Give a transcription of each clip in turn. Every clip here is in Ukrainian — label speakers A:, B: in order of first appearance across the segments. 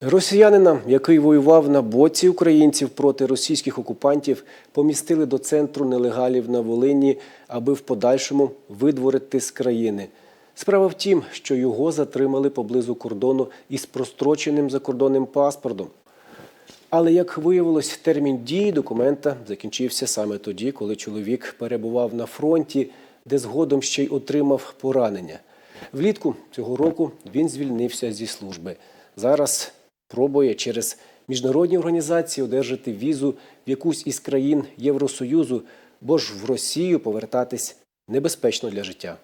A: Росіянина, який воював на боці українців проти російських окупантів, помістили до центру нелегалів на Волині, аби в подальшому видворити з країни. Справа в тім, що його затримали поблизу кордону із простроченим закордонним паспортом. Але як виявилось, термін дії документа закінчився саме тоді, коли чоловік перебував на фронті, де згодом ще й отримав поранення. Влітку цього року він звільнився зі служби. Зараз пробує через міжнародні організації одержати візу в якусь із країн Євросоюзу, бо ж в Росію повертатись небезпечно для життя.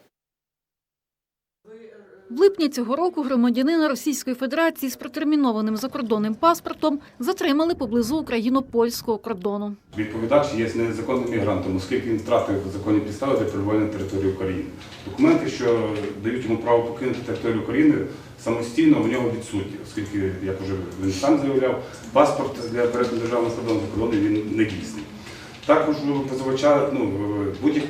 B: В липні цього року громадянина Російської Федерації з протермінованим закордонним паспортом затримали поблизу україно-польського кордону.
C: Відповідач є незаконним мігрантом, оскільки він втратив законні підстави для перебування на території України. Документи, що дають йому право покинути територію України, самостійно у нього відсутні, оскільки, як вже він сам заявляв, паспорт для перетину державного кордону він не дійсний. Також позивача ну, будь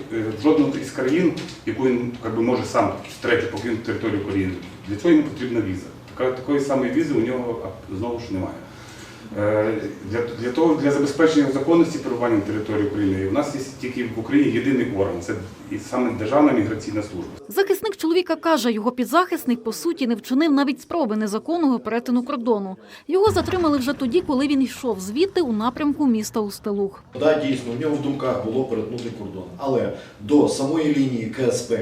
C: жодного із країн, яку він би, може сам втретє покинути територію України, для цього йому потрібна віза. Такої самої візи у нього знову ж немає. Е, Для, для того, для забезпечення законності перебування на території України, у нас є тільки в Україні єдиний орган це і саме Державна міграційна служба.
B: Захисник чоловіка каже, його підзахисник по суті не вчинив навіть спроби незаконного перетину кордону. Його затримали вже тоді, коли він йшов звідти у напрямку міста Устилух.
D: Да, дійсно, в нього в думках було перетнути кордон. Але до самої лінії КСП,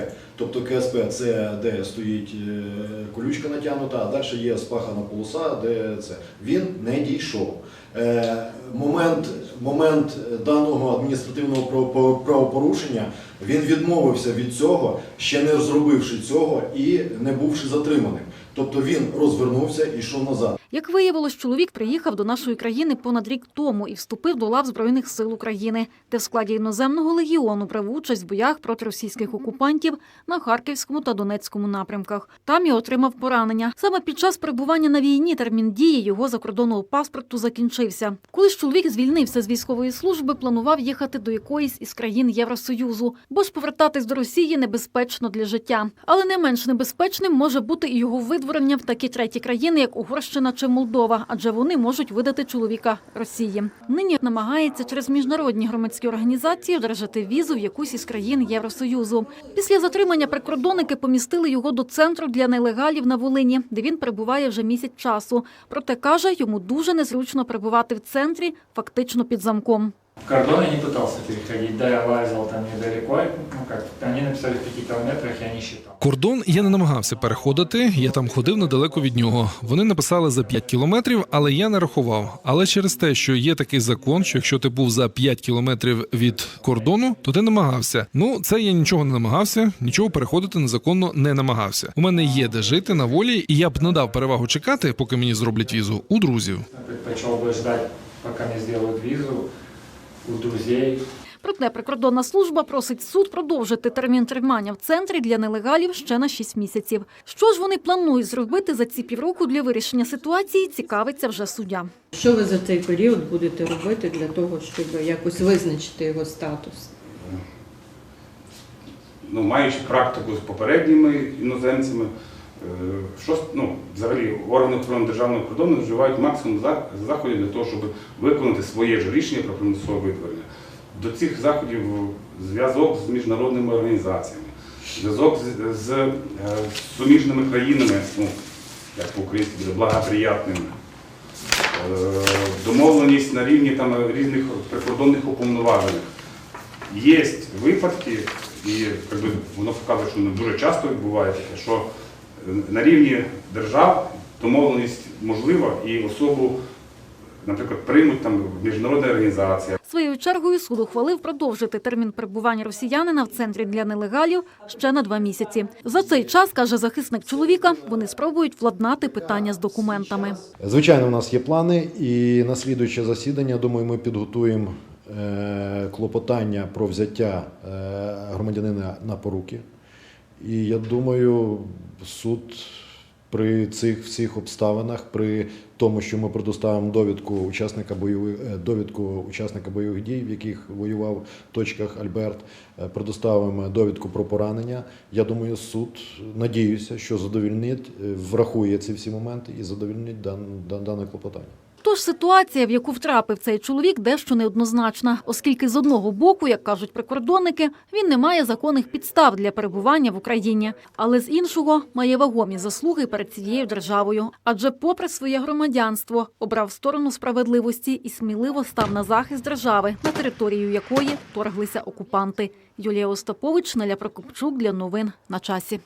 D: тобто КСП це де стоїть е, колючка натягнута, а далі є спахана полоса, де це. Він не дійшов. Е, Момент, момент даного адміністративного правопорушення він відмовився від цього, ще не зробивши цього і не бувши затриманим. Тобто він розвернувся і йшов назад.
B: Як виявилось, чоловік приїхав до нашої країни понад рік тому і вступив до лав Збройних сил України, де в складі іноземного легіону брав участь в боях проти російських окупантів на Харківському та Донецькому напрямках. Там і отримав поранення. Саме під час перебування на війні термін дії його закордонного паспорту закінчився. Коли ж чоловік звільнився з військової служби, планував їхати до якоїсь із країн Євросоюзу, бо ж повертатись до Росії небезпечно для життя. Але не менш небезпечним може бути і його видворення в такі треті країни, як Угорщина чи Молдова, адже вони можуть видати чоловіка Росії. Нині намагається через міжнародні громадські організації одержати візу в якусь із країн Євросоюзу. Після затримання прикордонники помістили його до центру для нелегалів на Волині, де він перебуває вже місяць часу. Проте каже, йому дуже незручно перебувати в центрі, фактично під замком.
E: Кордон я не пытался переходить, да, я лазил там недалеко, ну как, они написали в пяти километрах, я не считал.
F: Кордон я не намагався переходити. Я там ходив недалеко від нього. Вони написали за 5 кілометрів, але я не рахував. Але через те, що є такий закон, що якщо ти був за 5 кілометрів від кордону, то ти намагався. Ну це я нічого не намагався, нічого переходити незаконно не намагався. У мене є де жити на волі, і я б не дав перевагу чекати, поки мені зроблять візу у друзів.
E: Я предпочел бы ждать, пока мне сделают визу у друзей.
B: Проте прикордонна служба просить суд продовжити термін тримання в центрі для нелегалів ще на 6 місяців. Що ж вони планують зробити за ці півроку для вирішення ситуації, цікавиться вже суддя.
G: Що ви за цей період будете робити для того, щоб якось визначити його статус?
C: Ну, маючи практику з попередніми іноземцями, що ну, взагалі органи охорони державного кордону вживають максимум заходів для того, щоб виконати своє ж рішення про примусове видворення. До цих заходів зв'язок з міжнародними організаціями, зв'язок з, з е, суміжними країнами, ну, як по-українськи буде, благоприятними. Е, Домовленість на рівні там, різних прикордонних уповноважених. Є випадки, і якби, воно показує, що не дуже часто відбувається, що е, на рівні держав домовленість можлива і особу, наприклад, приймуть там міжнародна організація.
B: Своєю чергою суд ухвалив продовжити термін перебування росіянина в центрі для нелегалів ще на два місяці. За цей час, каже захисник чоловіка, вони спробують владнати питання з документами.
D: Звичайно, у нас є плани, і на слідуюче засідання, думаю, ми підготуємо е, клопотання про взяття е, громадянина на поруки. І я думаю, суд При цих всіх обставинах, при тому, що ми предоставимо довідку учасника бойових е, довідку учасника бойових дій, в яких воював в точках Альберт, е, предоставимо довідку про поранення. Я думаю, суд надіюся, що задовільнить, е, врахує ці всі моменти і задовільнить дан, дан, дане клопотання.
B: Тож ситуація, в яку втрапив цей чоловік, дещо неоднозначна, оскільки з одного боку, як кажуть прикордонники, він не має законних підстав для перебування в Україні, але з іншого має вагомі заслуги перед цією державою. Адже, попри своє громадянство, обрав сторону справедливості і сміливо став на захист держави, на територію якої торглися окупанти. Юлія Остапович, Наля Прокопчук для новин на часі.